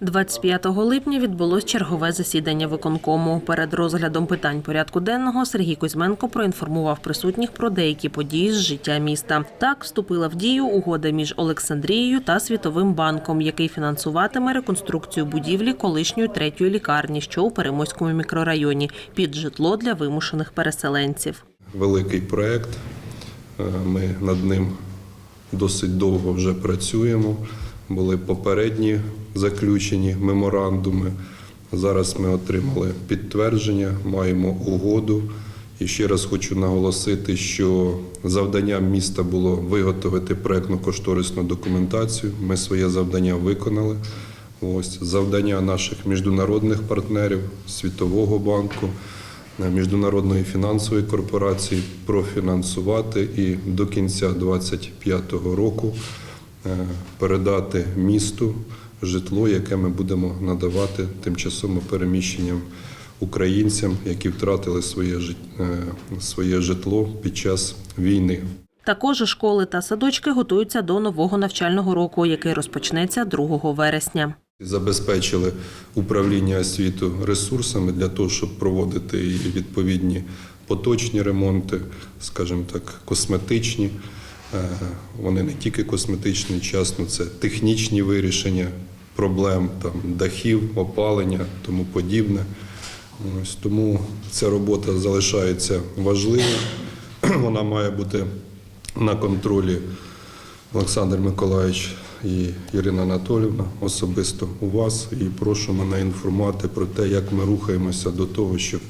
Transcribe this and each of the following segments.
25 липня відбулось чергове засідання виконкому. Перед розглядом питань порядку денного Сергій Кузьменко проінформував присутніх про деякі події з життя міста. Так вступила в дію угода між Олександрією та Світовим банком, який фінансуватиме реконструкцію будівлі колишньої третьої лікарні, що у Перемойському мікрорайоні, під житло для вимушених переселенців. великий проєкт. Е, Ми над ним досить довго вже працюємо. Були попередні заключені меморандуми. Зараз ми отримали підтвердження, маємо угоду. І ще раз хочу наголосити, що завданням міста було виготовити проєктно-кошторисну документацію. Ми своє завдання виконали. Ось завдання наших міжнародних партнерів Світового банку, е, Міжнародної фінансової корпорації профінансувати і до кінця 2025 року передати місту житло, яке ми будемо надавати тимчасово переміщенням українцям, які втратили своє, е, своє житло під час війни. Також школи та садочки готуються до нового навчального року, який розпочнеться 2 вересня. Забезпечили управління освіту ресурсами для того, щоб проводити відповідні поточні ремонти, скажімо так, косметичні. Е, Вони не тільки косметичні, часно це технічні вирішення проблем там, дахів, опалення, тому подібне. Ось тому ця робота залишається важливою. Вона має бути на контролі Олександр Миколаївич і Ірина Анатолівна особисто у вас і прошу мене інформувати про те, як ми рухаємося до того, щоб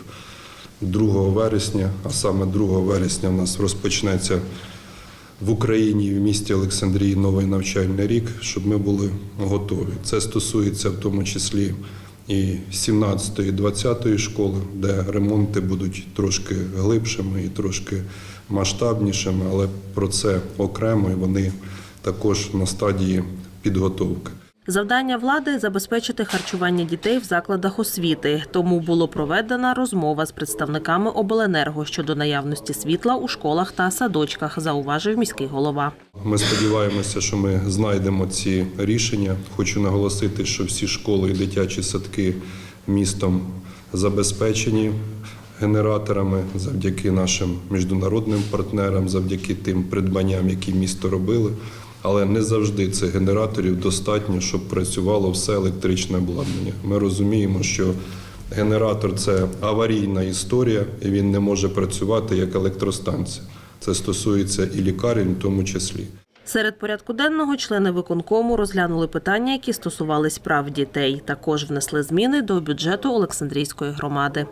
2 вересня, а саме 2 вересня в нас розпочнеться в Україні в місті Олександрії новий навчальний рік, щоб ми були готові. Це стосується в тому числі і 17, ї 20 школи, де ремонти будуть трошки глибшими і трошки масштабнішими, але про це окремо і вони також на стадії підготовки. Завдання влади забезпечити харчування дітей в закладах освіти. Тому було проведена розмова з представниками обленерго щодо наявності світла у школах та садочках, зауважив міський голова. Ми сподіваємося, що ми знайдемо ці рішення. Хочу наголосити, що всі школи і дитячі садки містом забезпечені генераторами завдяки нашим міжнародним партнерам, завдяки тим придбанням, які місто робили. Але не завжди цих генераторів достатньо, щоб працювало все електричне обладнання. Ми розуміємо, що генератор це аварійна історія, і він не може працювати як електростанція. Це стосується і лікарень, в тому числі. Серед порядку денного члени виконкому розглянули питання, які стосувались прав дітей. Також внесли зміни до бюджету Олександрійської громади.